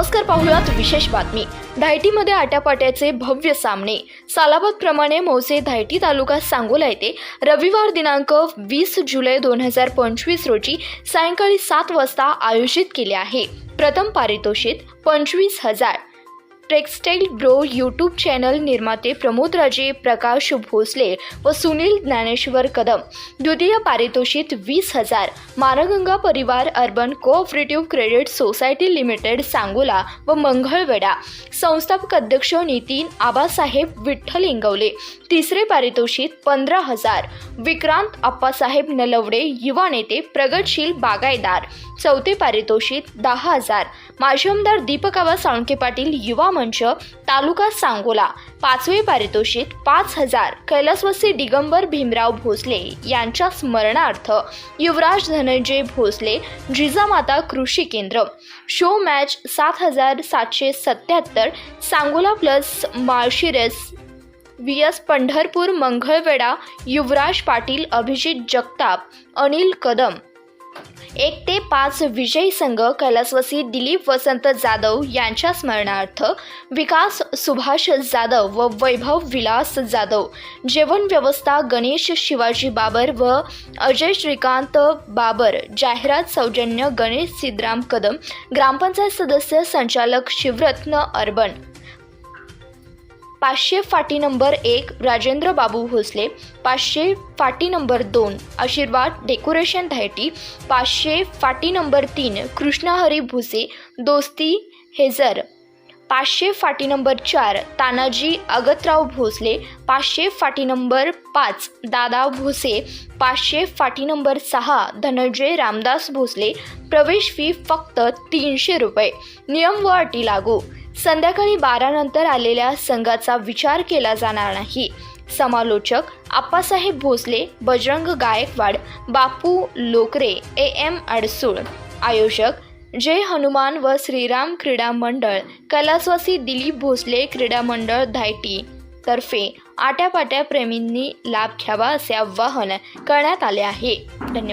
नमस्कार पाहुयात विशेष बातमी. धायटीमध्ये आट्यापाट्याचे भव्य सामने. सालाबादप्रमाणे मौसे धायटी तालुका सांगोला येथे रविवार दिनांक वीस जुलै दोन हजार पंचवीस रोजी सायंकाळी सात वाजता आयोजित केले आहे. प्रथम पारितोषिक पंचवीस हजार. टेक्सटाईल ब्रो यूट्यूब चॅनल निर्माते प्रमोदराजे प्रकाश भोसले व सुनील ज्ञानेश्वर कदम. द्वितीय पारितोषिक वीस हजार. मानगंगा परिवार urban cooperative credit society limited Sangola व मंगळवेढा. संस्थापक अध्यक्ष नितीन आबासाहेब विठ्ठल इंगवले. तिसरे पारितोषिक पंधरा हजार. विक्रांत आप्पासाहेब नलवडे युवा नेते प्रगतशील बागायदार चौथे पारितोषिक दहा हजार. माजी आमदार दीपक साळुंके पाटील युवा मंच तालुका सांगोला पाचवे पारितोषिक पाच हजार कैलासवासी दिगंबर भीमराव भोसले यांच्या स्मरणार्थ युवराज धनंजय भोसले जिजामाता कृषी केंद्र. शो मॅच सात हजार सातशे सत्याहत्तर Sangola plus Malshiras V S Pandharpur Mangalvedha Yuvraj Patil Abhijit Jagtap Anil Kadam. एक ते पाच विजयी संघ कैलासवासी दिलीप वसंत जाधव यांच्या स्मरणार्थ विकास सुभाष जाधव व वैभव विलास जाधव जेवण व्यवस्था गणेश शिवाजी बाबर व अजय श्रीकांत बाबर जाहिरात सौजन्य गणेश सिद्धराम कदम ग्रामपंचायत सदस्य संचालक शिवरत्न अर्बन पाचशे फाटी नंबर एक राजेंद्र बाबू भोसले पाचशे फाटी नंबर दोन आशीर्वाद डेकोरेशन धायटी पाचशे फाटी नंबर तीन कृष्णहरी भुसे दोस्ती हेजर पाचशे फाटी नंबर चार तानाजी अगतराव भोसले पाचशे फाटी नंबर पाच दादा भोसे पाचशे फाटी नंबर सहा धनंजय रामदास भोसले प्रवेश फी फक्त तीनशे रुपये. नियम व अटी लागू. संध्याकाळी बारानंतर आलेल्या संघाचा विचार केला जाणार नाही. समालोचक आप्पासाहेब भोसले बजरंग गायकवाड बापू लोकरे ए एम अडसूळ. आयोजक जय हनुमान व श्रीराम क्रीडा मंडळ कलास्वासी दिलीप भोसले क्रीडा मंडळ धायटी. तर्फे आट्यापाट्या प्रेमींनी लाभ घ्यावा असे आवाहन करण्यात आले आहे. धन्यवाद.